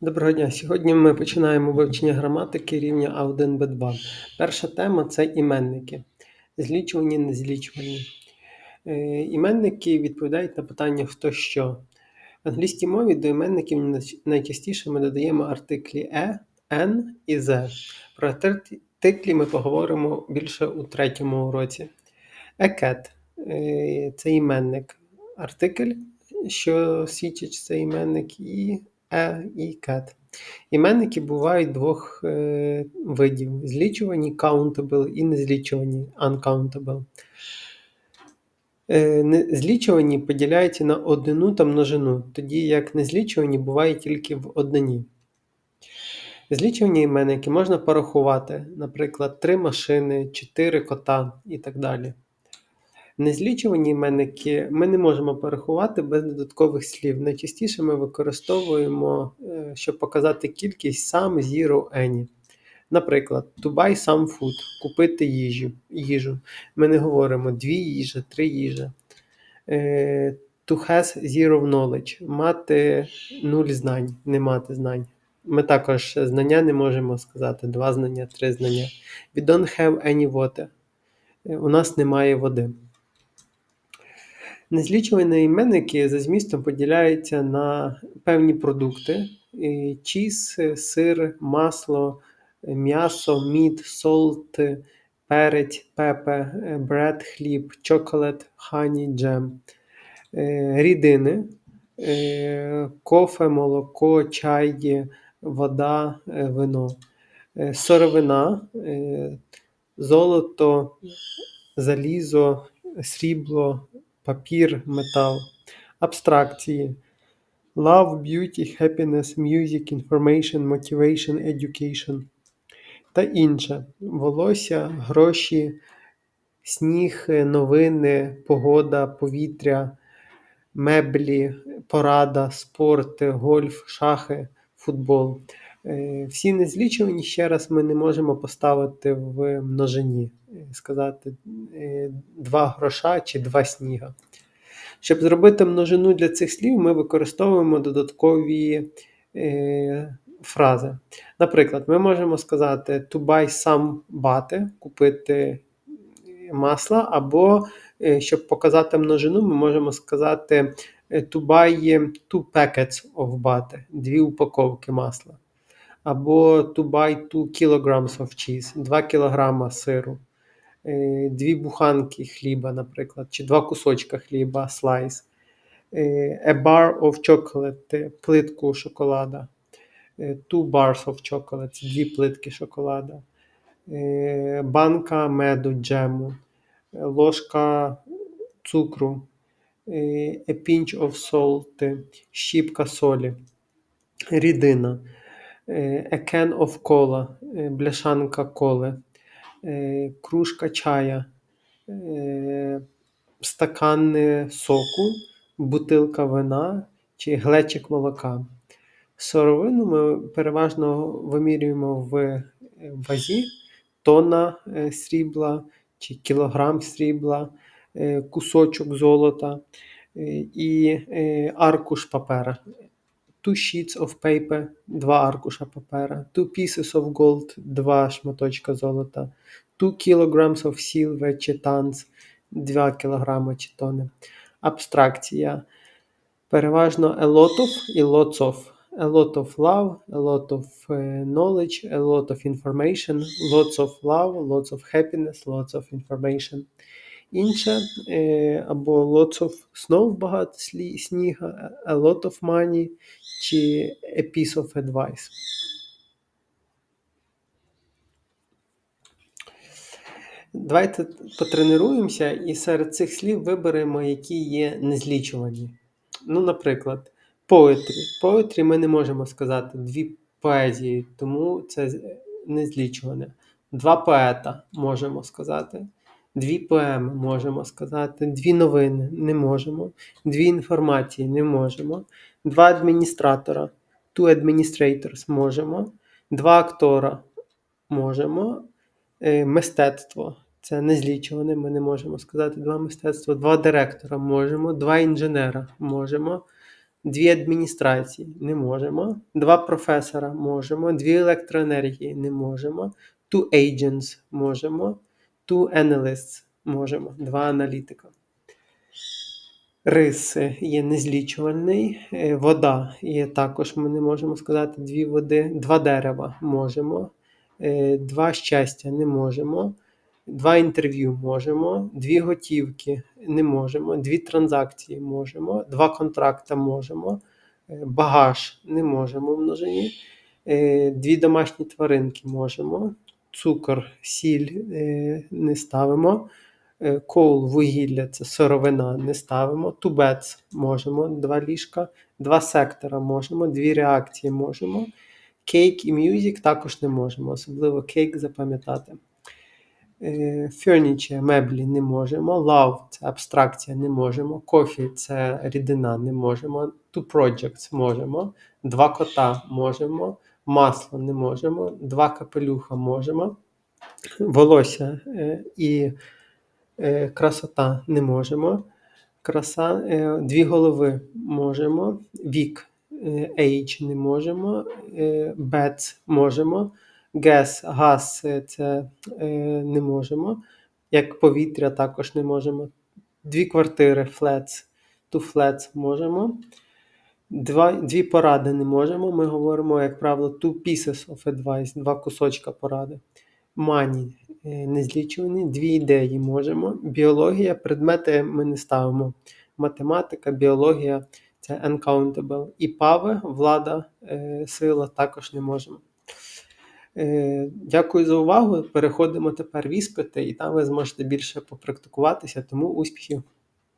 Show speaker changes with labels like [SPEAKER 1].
[SPEAKER 1] Доброго дня! Сьогодні ми починаємо вивчення граматики рівня А1, Б2. Перша тема це іменники. Злічувані, незлічувані. Е, Іменники відповідають на питання хто що. В англійській мові до іменників найчастіше ми додаємо артиклі е, «н» і «з». Про артиклі ми поговоримо більше у третьому уроці. Cat е, – це іменник. Артикль, що свідчить що це іменник, і е і cat. Іменники бувають двох е, видів: злічувані countable і незлічувані uncountable. Е, злічувані поділяються на однину та множину, тоді як незлічувані бувають тільки в однині. Злічувані іменники можна порахувати, наприклад, три машини, чотири кота і так далі. Незлічувані іменники ми не можемо порахувати без додаткових слів. Найчастіше ми використовуємо, е, щоб показати кількість some, zero, any. Наприклад, to buy some food купити їжу. їжу. Ми не говоримо дві їжі, три їжі. Е, to has zero knowledge мати нуль знань, не мати знань. Ми також знання не можемо сказати два знання, три знання. We don't have any water. Е, у нас немає води. Незлічувані іменники за змістом поділяються на певні продукти: чіз, сир, масло, м'ясо, мід, солт, перець, пепе, бред, хліб, чоколад, хані, джем, е, рідини, е, кофе, молоко, чай, вода, е, вино, сировина, золото, залізо, срібло папір, метал, абстракції, love, beauty, happiness, music, information, motivation, education та інше. Волосся, гроші, сніг, новини, погода, повітря, меблі, порада, спорт, гольф, шахи, футбол. Е, всі незлічувані ще раз ми не можемо поставити в множині, е, сказати е, два гроша чи два сніга. Щоб зробити множину для цих слів, ми використовуємо додаткові е, фрази. Наприклад, ми можемо сказати to buy some butter, купити масла, або, щоб показати множину, ми можемо сказати to buy two packets of butter, дві упаковки масла або to buy 2 kilograms of cheese, 2 кг сиру, е, дві буханки хліба, наприклад, чи два кусочка хліба, slice, е, a bar of chocolate, плитку шоколада, е, two bars of chocolate, дві плитки шоколада, банка меду, джему, ложка цукру, a pinch of salt, щіпка солі, рідина. Е, a can of cola, е, бляшанка коли, е, кружка чая, стакан соку, бутилка вина чи глечик молока. Сировину ми переважно вимірюємо в вазі тонна срібла чи кілограм срібла, кусочок золота і аркуш папера. Two sheets of paper – два аркуша папера, two pieces of gold – два шматочка золота, two kilograms of silver чи tons – 2 кілограми чи тони. Абстракція. Переважно a lot of і lots of. A lot of love, a lot of knowledge, a lot of information, lots of love, lots of happiness, lots of information. Інше е, або lots of snow, багато сніга, a lot of money чи a piece of advice. Давайте потренуємося і серед цих слів виберемо, які є незлічувані. Ну, наприклад, poetry. Poetry ми не можемо сказати дві поезії, тому це незлічуване. Два поета можемо сказати. Дві поеми можемо сказати, дві новини не можемо, дві інформації не можемо, два адміністратора, two administrators можемо, два актора можемо, е, мистецтво це незлічуване, ми не можемо сказати два мистецтва, два директора можемо, два інженера можемо, Дві адміністрації не можемо. Два професора можемо. Дві електроенергії не можемо. Two agents можемо. Two analysts можемо. Два аналітика. Рис е, є незлічувальний. Е, Вода є також, ми не можемо сказати дві води. Два дерева можемо. Е, Два щастя не можемо. Два інтерв'ю можемо. Дві готівки не можемо. Дві транзакції можемо. Два контракта можемо. Багаж не можемо в множині. Дві домашні тваринки можемо. Цукор, сіль е, не ставимо. Е, Коул, вугілля це сировина, не ставимо. Тубец можемо, два ліжка, два сектора можемо, дві реакції можемо. Кейк і мюзик також не можемо, особливо кейк запам'ятати. Е, меблі не можемо. Love це абстракція, не можемо. Coffee це рідина, не можемо. Two projects можемо. Два кота можемо. Масло не можемо. Два капелюха можемо. Волосся е, і е, красота не можемо. Краса, е, дві голови можемо. Вік age не можемо. Е, можемо. Gas, газ це не можемо. Як повітря також не можемо. Дві квартири flats, two flats можемо. Два, дві поради не можемо. Ми говоримо, як правило, two pieces of advice, два кусочка поради. Мані е, незлічувані, дві ідеї можемо. Біологія, предмети ми не ставимо. Математика, біологія це uncountable. І пави, влада, е, сила також не можемо. Е, Дякую за увагу. Переходимо тепер в іспити, і там ви зможете більше попрактикуватися, тому успіхів!